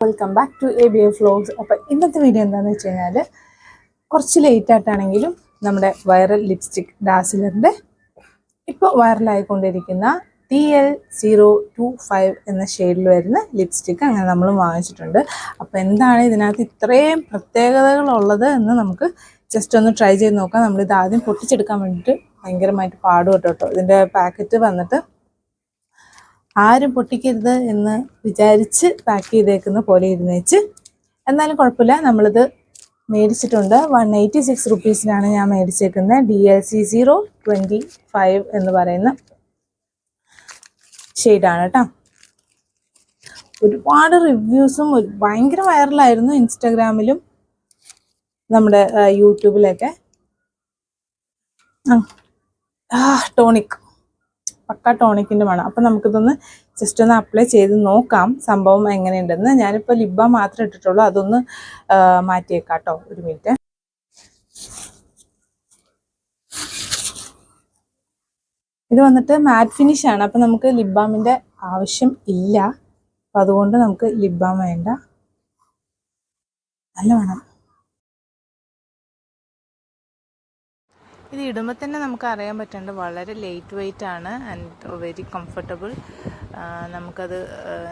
Welcome back to A B A vlogs അപ്പോൾ ഇന്നത്തെ video എന്താണെന്ന് വെച്ച് കഴിഞ്ഞാൽ കുറച്ച് ലേറ്റ് ആയിട്ടാണെങ്കിലും നമ്മുടെ വൈറൽ ലിപ്സ്റ്റിക് ഡാസിലറിന്റെ ഇപ്പോൾ വൈറലായിക്കൊണ്ടിരിക്കുന്ന T L zero two five എന്ന ഷെയ്ഡിൽ വരുന്ന ലിപ്സ്റ്റിക്ക് അങ്ങനെ നമ്മൾ വാങ്ങിച്ചിട്ടുണ്ട്. അപ്പോൾ എന്താണ് ഇതിനകത്ത് ഇത്രയും പ്രത്യേകതകളുള്ളത് എന്ന് നമുക്ക് ജസ്റ്റ് ഒന്ന് ട്രൈ ചെയ്ത് നോക്കാം. നമ്മളിത് ആദ്യം പൊട്ടിച്ചെടുക്കാൻ വേണ്ടിയിട്ട് ഭയങ്കരമായിട്ട് പാടുപെട്ടോ ഇതിന്റെ പാക്കറ്റ് വന്നിട്ട് ആരും പൊട്ടിക്കരുത് എന്ന് വിചാരിച്ച് പാക്ക് ചെയ്തേക്കുന്ന പോലെ ഇരുന്നേച്ച്. എന്നാലും കുഴപ്പമില്ല നമ്മളിത് മേടിച്ചിട്ടുണ്ട്. വൺ എയ്റ്റി സിക്സ് റുപ്പീസിനാണ് ഞാൻ മേടിച്ചേക്കുന്നത് D L C zero twenty five എന്ന് പറയുന്ന ഷെയ്ഡാണ് കേട്ടോ ഒരുപാട് റിവ്യൂസും ഭയങ്കര വൈറലായിരുന്നു ഇൻസ്റ്റാഗ്രാമിലും നമ്മുടെ യൂട്യൂബിലൊക്കെ. ആ ടോണിക് പക്ക ടോണിക്കിന്റെ മണം അപ്പം നമുക്കിതൊന്ന് ജസ്റ്റ് ഒന്ന് അപ്ലൈ ചെയ്ത് നോക്കാം സംഭവം എങ്ങനെയുണ്ടെന്ന്. ഞാനിപ്പോൾ ലിബ മാത്രം ഇട്ടിട്ടുള്ളൂ. അതൊന്ന് മാറ്റിയേക്കാം കേട്ടോ ഒരു മിനിറ്റ്. ഇത് വന്നിട്ട് മാറ്റ് ഫിനിഷ് ആണ്. അപ്പം നമുക്ക് ലിപ് ആവശ്യം ഇല്ല. അപ്പം അതുകൊണ്ട് നമുക്ക് ലിപ് ബാം വേണ്ട. നല്ല വേണം ഇത് ഇടുമ്പോൾ തന്നെ നമുക്ക് അറിയാൻ പറ്റുന്നുണ്ട് വളരെ ലൈറ്റ് വെയിറ്റ് ആണ് ആൻഡ് വെരി കംഫർട്ടബിൾ നമുക്കത്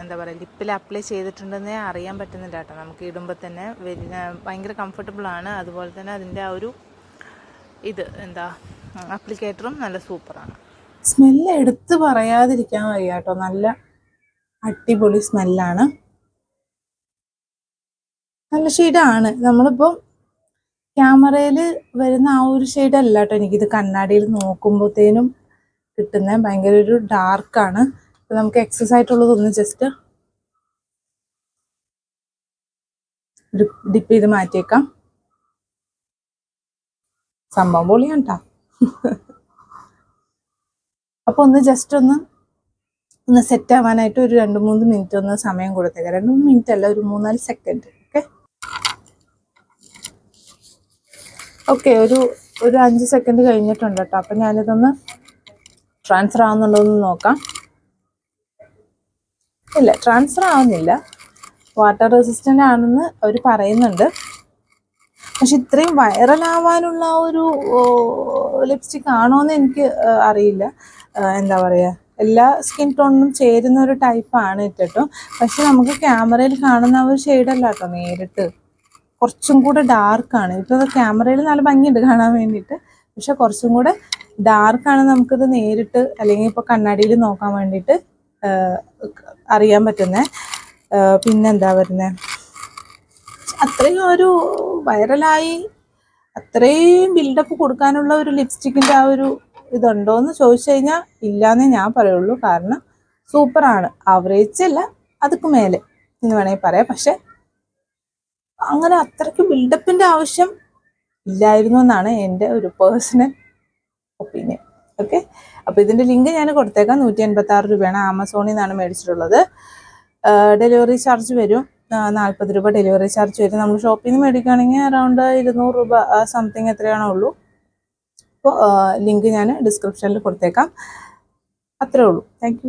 എന്താ പറയുക ലിപ്പിൽ അപ്ലൈ ചെയ്തിട്ടുണ്ടെന്നേ അറിയാൻ പറ്റുന്നില്ല കേട്ടോ. നമുക്ക് ഇടുമ്പോൾ തന്നെ വെരി ഭയങ്കര കംഫർട്ടബിൾ ആണ്. അതുപോലെ തന്നെ അതിന്റെ ആ ഒരു ഇത് എന്താ അപ്ലിക്കേറ്ററും നല്ല സൂപ്പറാണ് സ്മെല്ല് എടുത്ത് പറയാതിരിക്കാൻ വയ്യ കേട്ടോ. നല്ല അടിപൊളി സ്മെല്ലാണ് നല്ല ഷെയ്ഡാണ് നമ്മളിപ്പം ക്യാമറയിൽ വരുന്ന ആ ഒരു ഷെയ്ഡ് അല്ല കേട്ടോ എനിക്കിത് കണ്ണാടിയിൽ നോക്കുമ്പോഴത്തേനും കിട്ടുന്ന. ഭയങ്കര ഒരു ഡാർക്കാണ് അപ്പം നമുക്ക് എക്സസ് ആയിട്ടുള്ളതൊന്ന് ജസ്റ്റ് ഡിപ്പ് ചെയ്ത് മാറ്റിയേക്കാം. സംഭവം പൊളിയാണ് കേട്ടോ അപ്പോൾ ഒന്ന് ജസ്റ്റ് ഒന്ന് ഒന്ന് സെറ്റ് ആവാനായിട്ട് ഒരു രണ്ട് മൂന്ന് മിനിറ്റ് ഒന്ന് സമയം കൊടുത്തേക്കാം. രണ്ട് മൂന്ന് മിനിറ്റ് അല്ല ഒരു മൂന്നാൽ സെക്കൻഡ് ഓക്കെ ഒരു ഒരു അഞ്ച് സെക്കൻഡ് കഴിഞ്ഞിട്ടുണ്ട് കേട്ടോ അപ്പം ഞാനിതൊന്ന് ട്രാൻസ്ഫർ ആവുന്നുണ്ടോയെന്ന് നോക്കാം. ഇല്ല ട്രാൻസ്ഫർ ആവുന്നില്ല. വാട്ടർ റെസിസ്റ്റന്റ് ആണെന്ന് അവർ പറയുന്നുണ്ട്. പക്ഷെ ഇത്രയും വൈറലാവാനുള്ള ഒരു ലിപ്സ്റ്റിക് ആണോ എന്ന് എനിക്ക് അറിയില്ല. എന്താ പറയുക എല്ലാ സ്കിൻ ടോണിനും ചേരുന്ന ഒരു ടൈപ്പാണ് ഇട്ടിട്ടും. പക്ഷെ നമുക്ക് ക്യാമറയിൽ കാണുന്ന ഒരു ഷെയ്ഡല്ല കേട്ടോ നേരിട്ട്. കുറച്ചും കൂടെ ഡാർക്കാണ് ഇപ്പോൾ ക്യാമറയിൽ നല്ല ഭംഗിയുണ്ട് കാണാൻ വേണ്ടിയിട്ട്. പക്ഷെ കുറച്ചും കൂടെ ഡാർക്കാണ് നമുക്കിത് നേരിട്ട് അല്ലെങ്കിൽ ഇപ്പോൾ കണ്ണാടിയിൽ നോക്കാൻ വേണ്ടിയിട്ട് അറിയാൻ പറ്റുന്നത് പിന്നെന്താ വരുന്നത് അത്രയും ഒരു വൈറലായി അത്രയും ബിൽഡപ്പ് കൊടുക്കാനുള്ള ഒരു ലിപ്സ്റ്റിക്കിന്റെ ആ ഒരു ഇതുണ്ടോ എന്ന് ചോദിച്ചു കഴിഞ്ഞാൽ ഇല്ലാന്നേ ഞാൻ പറയുള്ളൂ. കാരണം സൂപ്പറാണ് ആവറേജ് അല്ല അതുക്ക് മേലെ എന്ന് വേണമെങ്കിൽ പറയാം. പക്ഷെ അങ്ങനെ അത്രയ്ക്ക് ബിൽഡപ്പിന്റെ ആവശ്യം ഇല്ലായിരുന്നു എന്നാണ് എന്റെ ഒരു പേഴ്സണൽ ഒപ്പീനിയൻ ഓക്കെ അപ്പോൾ ഇതിന്റെ ലിങ്ക് ഞാൻ കൊടുത്തേക്കാം. നൂറ്റി എൺപത്തി ആറ് രൂപയാണ് ആമസോണിൽ നിന്നാണ് മേടിച്ചിട്ടുള്ളത്. ഡെലിവറി ചാർജ് വരും. നാൽപ്പത് രൂപ ഡെലിവറി ചാർജ് വരും. നമ്മൾ ഷോപ്പിൽ നിന്ന് മേടിക്കുകയാണെങ്കിൽ അറൗണ്ട് ഇരുന്നൂറ് രൂപ സംതിങ് എത്രയാണോ ഉള്ളൂ. അപ്പോൾ ലിങ്ക് ഞാൻ ഡിസ്ക്രിപ്ഷനിൽ കൊടുത്തേക്കാം. അത്രേ ഉള്ളൂ. താങ്ക്